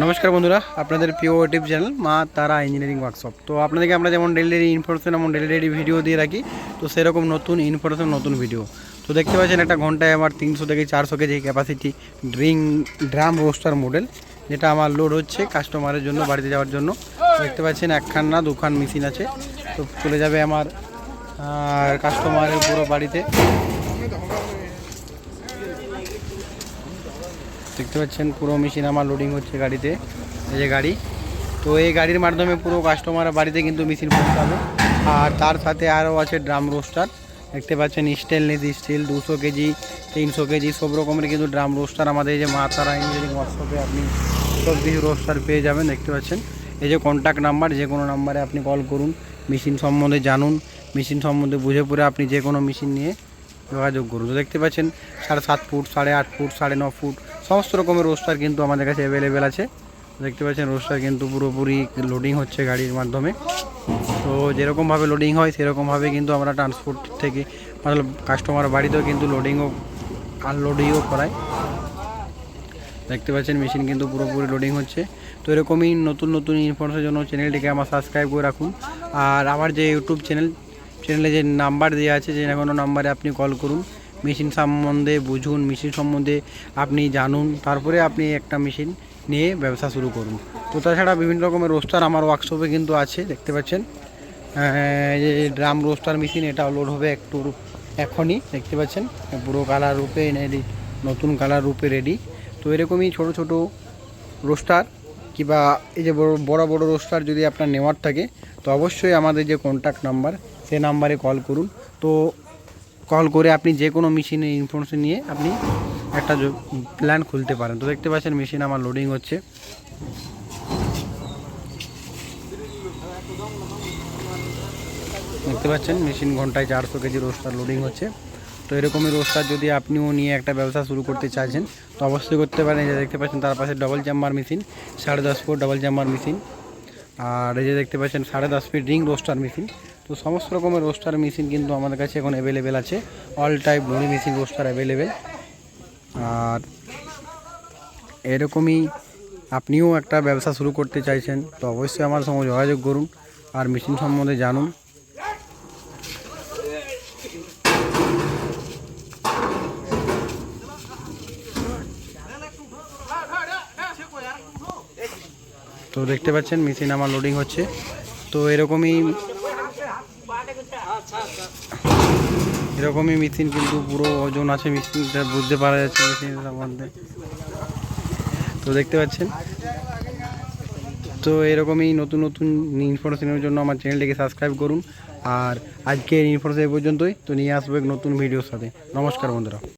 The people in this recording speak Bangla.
নমস্কার বন্ধুরা, আপনাদের প্রিয় ইউটিউব চ্যানেল মা তারা ইঞ্জিনিয়ারিং ওয়ার্কশপ তো আপনাদেরকে আমরা যেমন ডেলি ডেলি ইনফরমেশন এবং ডেলি ডেলি ভিডিও দিয়ে রাখি, তো সেরকম নতুন ইনফরমেশন নতুন ভিডিও তো দেখতে পাচ্ছেন একটা ঘন্টায় আমার তিনশো থেকে চারশো কেজি ক্যাপাসিটি ড্রিং, ড্রাম রোস্টার মডেল যেটা আমার লোড হচ্ছে কাস্টমারের জন্য, বাড়িতে যাওয়ার জন্য। দেখতে পাচ্ছেন একখান না, দুখান মেশিন আছে। তো চলে যাবে আমার কাস্টমারের পুরো বাড়িতে। দেখতে পাচ্ছেন পুরো মেশিন আমার লোডিং হচ্ছে গাড়িতে, এই যে গাড়ি। তো এই গাড়ির মাধ্যমে পুরো কাস্টমার বাড়িতে কিন্তু মেশিন পৌঁছাবে আর তার সাথে আরও আছে ড্রাম রোস্টার দেখতে পাচ্ছেন স্টেনলেস স্টিল দুশো কেজি, তিনশো কেজি, সব রকমের কিন্তু ড্রাম রোস্টার আমাদের এই যে মা তারা ইঞ্জিনিয়ারিং ওয়ার্কশপে আপনি সব কিছু রোস্টার পেয়ে যাবেন, দেখতে পাচ্ছেন। এই যে কন্ট্যাক্ট নাম্বার যে কোনো নাম্বারে আপনি কল করুন মেশিন সম্বন্ধে জানুন মেশিন সম্বন্ধে বুঝে পড়ে আপনি যে কোনো মেশিন নিয়ে যোগাযোগ করুন। তো দেখতে পাচ্ছেন, সাড়ে সাত ফুট, সাড়ে আট ফুট, সাড়ে ন ফুট সমস্ত রকমের রোস্টার কিন্তু আমাদের কাছে অ্যাভেলেবেল আছে। দেখতে পাচ্ছেন রোস্টার কিন্তু পুরোপুরি লোডিং হচ্ছে গাড়ির মাধ্যমে। তো যেরকমভাবে লোডিং হয়, সেরকমভাবে কিন্তু আমরা ট্রান্সপোর্ট থেকে মতলব কাস্টমার বাড়িতেও কিন্তু লোডিংও আনলোডিংও করাই। দেখতে পাচ্ছেন মেশিন কিন্তু পুরোপুরি লোডিং হচ্ছে। তো এরকমই নতুন নতুন ইনফরমেশনের জন্য চ্যানেলটিকে আমার সাবস্ক্রাইব করে রাখুন। আর আমার যে ইউটিউব চ্যানেল চ্যানেলে যে নাম্বার দেওয়া আছে, যে কোনো নাম্বারে আপনি কল করুন। মেশিন সম্বন্ধে বুঝুন, মেশিন সম্বন্ধে আপনি জানুন, তারপরে আপনি একটা মেশিন নিয়ে ব্যবসা শুরু করুন। তো তাছাড়া বিভিন্ন রকমের রোস্টার আমার ওয়ার্কশপে কিন্তু আছে, দেখতে পাচ্ছেন? যে ড্রাম রোস্টার মেশিন, এটা লোড হবে একটু এখনই, দেখতে পাচ্ছেন? পুরো কালার রূপে নতুন কালার রূপে রেডি তো এরকমই ছোট ছোট রোস্টার কিবা এই যে বড় বড় রোস্টার যদি আপনার নেওয়ার থাকে, তো অবশ্যই আমাদের যে কন্ট্যাক্ট নাম্বার সেই নাম্বারে কল করুন। তো কল করে আপনি যে কোনো মেশিনের ইনফরমেশন নিয়ে আপনি একটা প্ল্যান খুলতে পারেন। তো দেখতে পাচ্ছেন মেশিন আমার লোডিং হচ্ছে। দেখতে পাচ্ছেন মেশিন ঘন্টায় চারশো কেজি রোস্টার লোডিং হচ্ছে। তো এরকমই রোস্টার যদি আপনিও নিয়ে একটা ব্যবসা শুরু করতে চাইছেন, তো অবশ্যই করতে পারেন। যে দেখতে পাচ্ছেন তার পাশে ডবল চাম্বার মেশিন সাড়ে দশ ফুট ডবল চাম্বার মেশিন আর এই যে দেখতে পাচ্ছেন সাড়ে দশ ফিট রিং রোস্টার মেশিন তো সমস্ত রকমের রোস্টার মেশিন কিন্তু আমাদের কাছে এখন অ্যাভেলেবেল আছে। All type body machine roaster available আর এরকমই আপনিও একটা ব্যবসা শুরু করতে চাইছেন, তো অবশ্যই আমার সঙ্গে যোগাযোগ করুন আর মেশিন সম্বন্ধে জানুন। তো দেখতে পাচ্ছেন মেশিন আমার লোডিং হচ্ছে। তো এরকমই এরকমই মেশিন কিন্তু পুরো ওজন আছে মেশিনটা বুঝতে পারা যাচ্ছে মেশিনের মধ্যে। তো দেখতে পাচ্ছেন? তো এরকমই নতুন নতুন ইনফরমেশনের জন্য আমার চ্যানেলটিকে সাবস্ক্রাইব করুন। আর আজকের ইনফরমেশন এই পর্যন্তই। তো নিয়ে আসব এক নতুন ভিডিওর সাথে। নমস্কার বন্ধুরা।